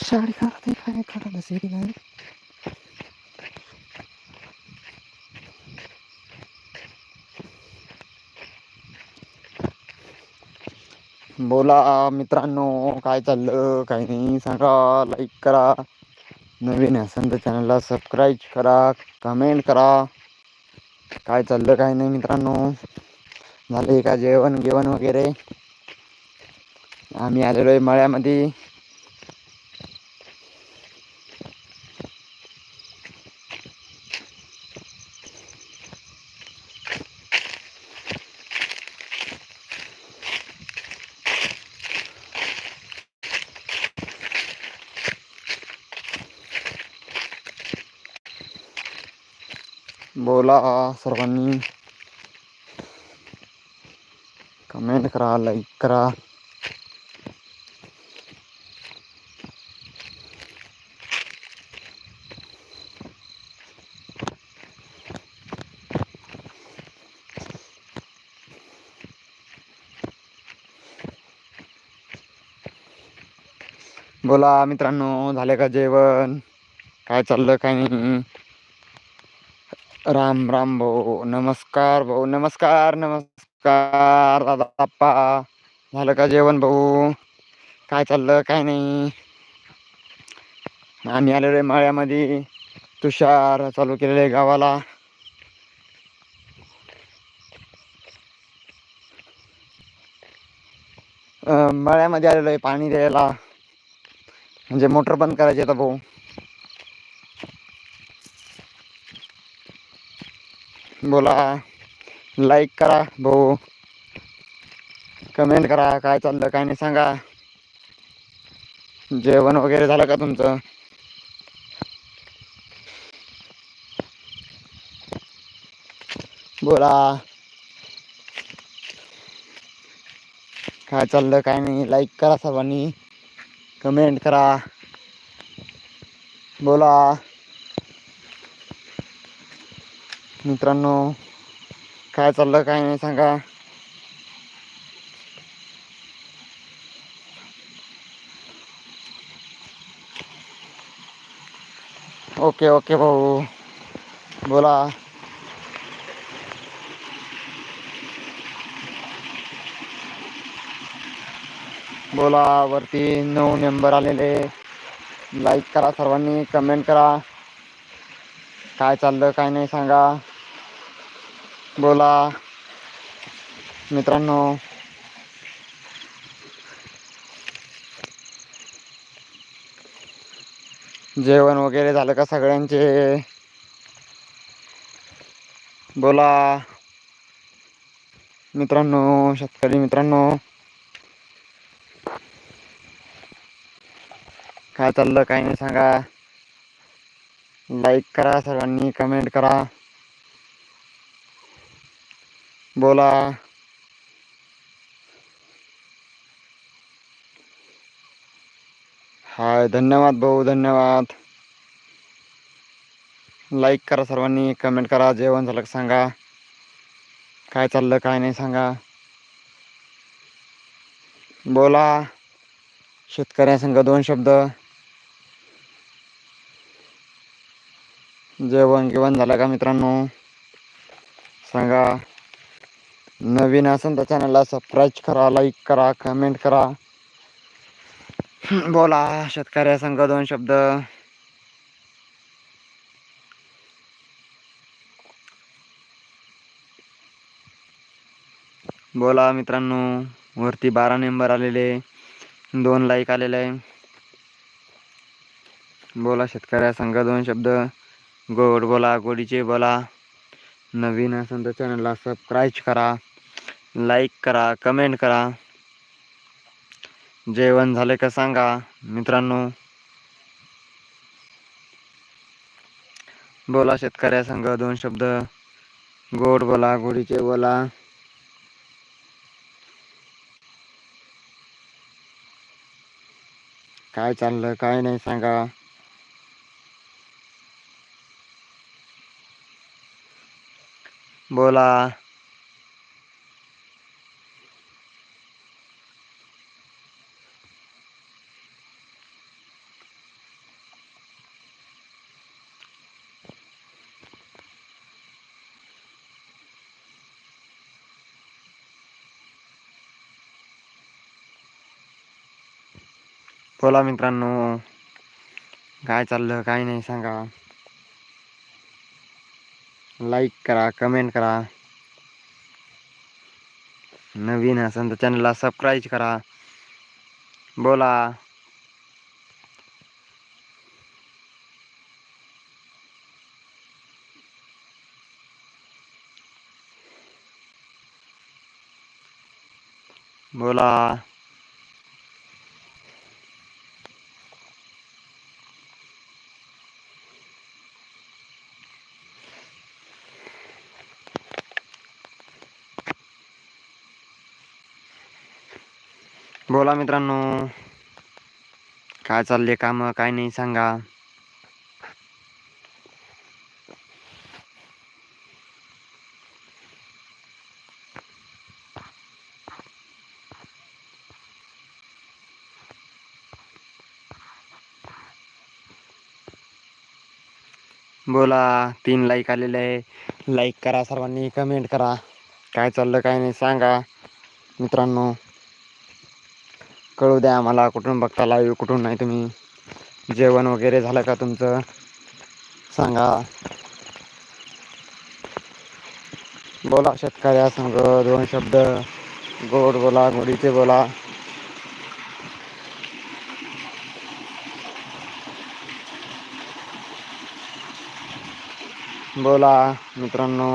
शाडी करते काय करत असेल नाही बोला मित्रांनो काय चाललं? काही नाही सांगा लाईक करा. नवीन असेल तर चॅनलला सबस्क्राईब करा कमेंट करा. काय चाललं काय नाही मित्रांनो? झाले का जेवण जेवण वगैरे? आम्ही आलेलो आहे मळ्यामध्ये. बोला सर्वांनी. कमेंट करा लाईक करा. बोला मित्रांनो झाले का जेवण? काय चाललं काय नाही? राम राम भाऊ नमस्कार भाऊ नमस्कार नमस्कार दादा बाप्पा झालं का जेवण भाऊ? काय चाललं काय नाही? आम्ही आलेलो आहे माळ्यामध्ये. तुषार चालू केलेलं आहे गावाला. मळ्यामध्ये आलेलो आहे पाणी द्यायला. म्हणजे मोटर बंद करायची आता भाऊ. बोला. लाईक करा भाऊ. कमेंट करा काय चाललं काय नाही सांगा. जेवण वगैरे झालं का तुमचं? बोला. काय चाललं काय नाही लाईक करा सर्वांनी. कमेंट करा. बोला. मित्रांनो काय चाललं काय नाही सांगा. ओके ओके भाऊ. बोला. बोला वरती नऊ नंबर आलेले. लाईक करा सर्वांनी कमेंट करा. काय चाललं काय नाही सांगा. बोला. मित्रांनो. जेवण वगैरे झालं का सगळ्यांचे? बोला. मित्रांनो शेतकरी मित्रांनो. काय चाललं काय नाही सांगा. लाईक करा सगळ्यांनी कमेंट करा. बोला. हाय धन्यवाद भाऊ धन्यवाद. लाईक करा सर्वांनी कमेंट करा जेवण झालं सांगा. काय चाललं काय नाही सांगा. बोला. शेतकऱ्यांसंग दोन शब्द. जेवण गिवण झालं का मित्रांनो? सांगा. नवीन असेल तर चॅनलला सबस्क्राईब करा लाईक करा कमेंट करा. बोला शेतकऱ्यासंग दोन शब्द. बोला मित्रांनो वरती बारा नंबर आलेले दोन लाईक आलेले आहे. बोला शेतकऱ्यासंग दोन शब्द. गोड बोला गोडीचे बोला. नवीन असेल तर चॅनलला सबस्क्राईब करा. लाईक करा कमेंट करा. जेवण झाले का सांगा मित्रांनो. बोला शेतकऱ्या संघ दोन शब्द. गोड बोला गोडीचे बोला. काय चाललं काय नाही सांगा. बोला. बोला मित्रांनो काय चाललं काय नाही सांगा. लाईक करा कमेंट करा. नवीन असेल तर चॅनलला सबस्क्राईब करा. बोला. बोला. बोला मित्रांनो. काय चालले काम काय नाही सांगा. बोला तीन लाईक आलेले आहे. लाईक करा सर्वांनी कमेंट करा. काय चाललं काय नाही सांगा. मित्रांनो. कळू द्या आम्हाला कुठून बघता लाईव्ह कुठून नाही तुम्ही. जेवण वगैरे झालं का तुमचं? सांगा. बोला शेतकऱ्या संग दोन शब्द. गोड बोला गोडीचे बोला. बोला मित्रांनो.